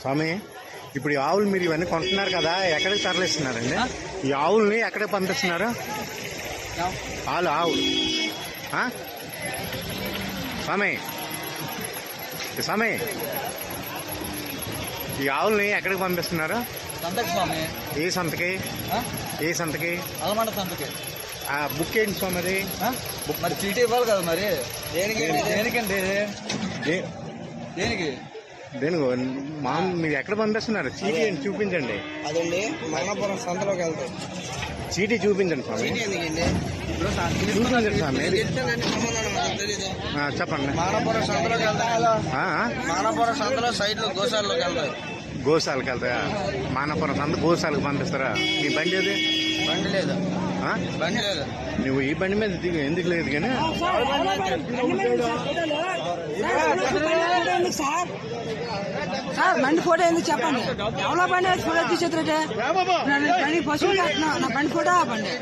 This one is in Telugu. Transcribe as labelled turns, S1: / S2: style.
S1: స్వామి ఇప్పుడు ఈ ఆవులు మీరు ఇవన్నీ కొంటున్నారు కదా ఎక్కడికి తరలిస్తున్నారండి? ఈ ఆవుల్ని ఎక్కడికి పంపిస్తున్నారు? ఆలు ఆవులు? స్వామి ఈ స్వామి ఈ ఆవుల్ని ఎక్కడికి పంపిస్తున్నారు?
S2: సంతకి స్వామి.
S1: ఏ సంతకి? ఏ సంతకి?
S2: అలమండ సంతకి.
S1: ఆ బుక్ ఏంటి స్వామి అది?
S2: మరి చీటీ ఇవ్వాలి కదా మరి. దేనికి? దేనికండి దేనికి?
S1: దేని మా మీరు ఎక్కడ పంపిస్తున్నారు చీటీ చూపించండి
S3: అదండి మరణపురం సంతలోకి వెళ్తాం
S1: చీటీ చూపించండి స్వామి చూపించండి స్వామి ఆ, చెప్పండి
S3: మానపురం సంతలోకి వెళ్తాం
S1: ఆ, ఆ?
S3: మానపురం సంతలో సైడ్లో గోశాలలోకి వెళ్తాం
S1: గోశాలకు వెళ్తాయా మానపురం సంత గోశాలకు పంపిస్తారా మీ బండి అది
S3: బండి లేదు
S1: ఆ?
S3: బండి లేదు
S1: నువ్వు ఈ బండి మీద దిగు ఎందుకు లేదు కానీ
S4: సార్ బండి ఫోటో ఎందుకు చెప్పండి? ఎవరో బండి ఫోటో తీసేద్దరే బండి పశువులు నా బండి ఫోటో ఆ బండి.